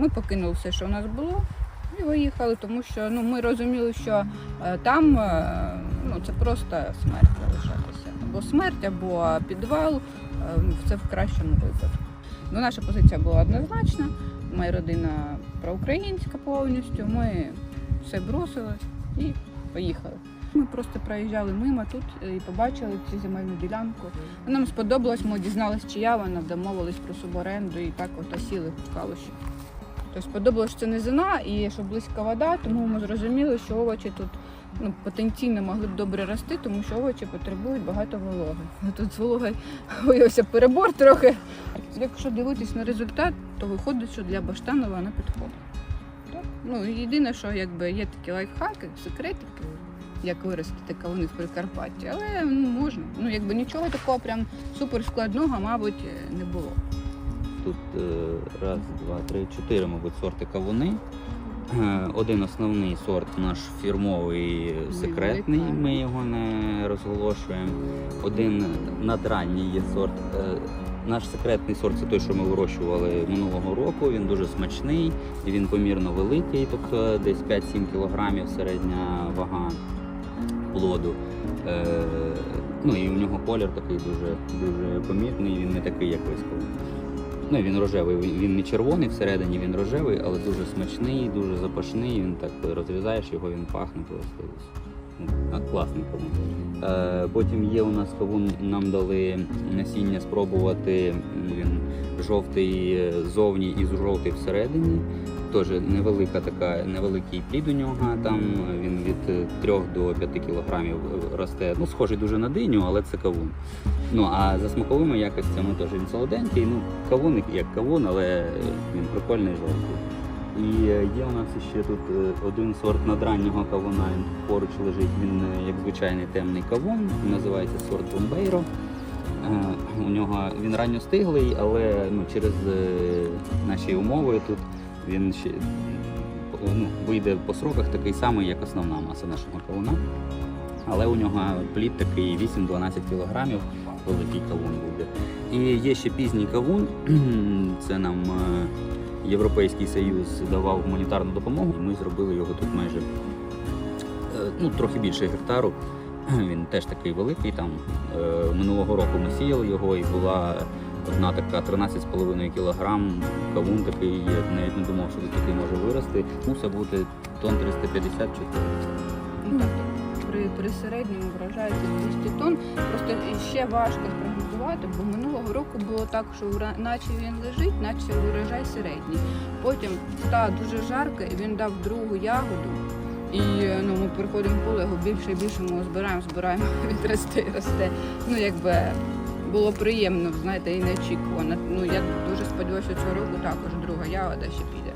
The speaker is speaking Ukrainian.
Ми покинули все, що у нас було, і виїхали, тому що ну, ми розуміли, що е, там е, ну, це просто смерть залишатися. Або смерть, або підвал, е, ну, це в кращому випадку. Ну, наша позиція була однозначна. Моя родина проукраїнська повністю. Ми все бросили і поїхали. Ми просто проїжджали мимо тут і побачили цю земельну ділянку. Нам сподобалось, ми дізналися, чия вона, домовились про суборенду і так от осіли в калуші. Тобто сподобалось, що це низина і що близька вода, тому ми зрозуміли, що овочі тут ну, потенційно могли б добре рости, тому що овочі потребують багато вологи. Ну, Тут з вологою виявився перебор трохи. Якщо дивитись на результат, то виходить, що для Баштанова вона підходить. Ну, єдине, що якби є такі лайфхаки, секретики, як виростити кавуни в Прикарпатті, але ну, можна. Ну, якби нічого такого прям супер складного, мабуть, не було. Тут е, раз, два, три, чотири, мабуть, сорти кавуни. Е, Один основний сорт наш фірмовий секретний, ми його не розголошуємо. Один надранній є сорт. Е, Наш секретний сорт це той, що ми вирощували минулого року. Він дуже смачний, він помірно великий, тобто десь 5-7 кілограмів середня вага плоду. Ну і у нього колір такий дуже, дуже помітний, він не такий, як висков. Ну, він рожевий, він не червоний всередині, він рожевий, але дуже смачний, дуже запашний. Він так розрізаєш його, він пахне просто. Ну, класний кавун. Е, потім є у нас кавун, нам дали насіння спробувати. Він жовтий е, зовні і жовтий всередині. Теж невелика така, невеликий плід у нього. Там він від 3 до 5 кілограмів росте. Ну, схожий дуже на диню, але це кавун. Ну а за смаковими якостями теж він солоденький. Ну, кавун як кавун, але він прикольний жовтий. І є у нас ще тут е, один сорт надраннього кавуна. Він поруч лежить. Він е, як звичайний темний кавун. Називається сорт Бомбейро. Е, У нього він ранньостиглий, але ну, через наші умови тут він ще ну, вийде по сроках такий самий, як основна маса нашого кавуна. Але у нього плід такий 8-12 кілограмів, великий кавун буде. І є ще пізній кавун. Це нам е, Європейський Союз давав гуманітарну допомогу. Ми зробили його тут майже е, ну, трохи більше гектару. Він теж такий великий. Там е, минулого року ми сіяли його і була одна така 13,5 кг кавун такий. Я навіть не думав, що такий може вирости. Мусить бути тонн 350 400 Ну, при, при середньому це 200 тонн. Просто ще важко спрогнозувати, бо минулого року було так, що наче він лежить, наче урожай середній. Потім стало дуже жарко, і він дав другу ягоду. І ну, ми приходимо в поле, його більше і більше ми збираємо, збираємо, він росте і росте. Ну, якби було приємно, знаєте, і неочікувано. Ну, я дуже сподіваюся, що цього року також друга ягода ще піде.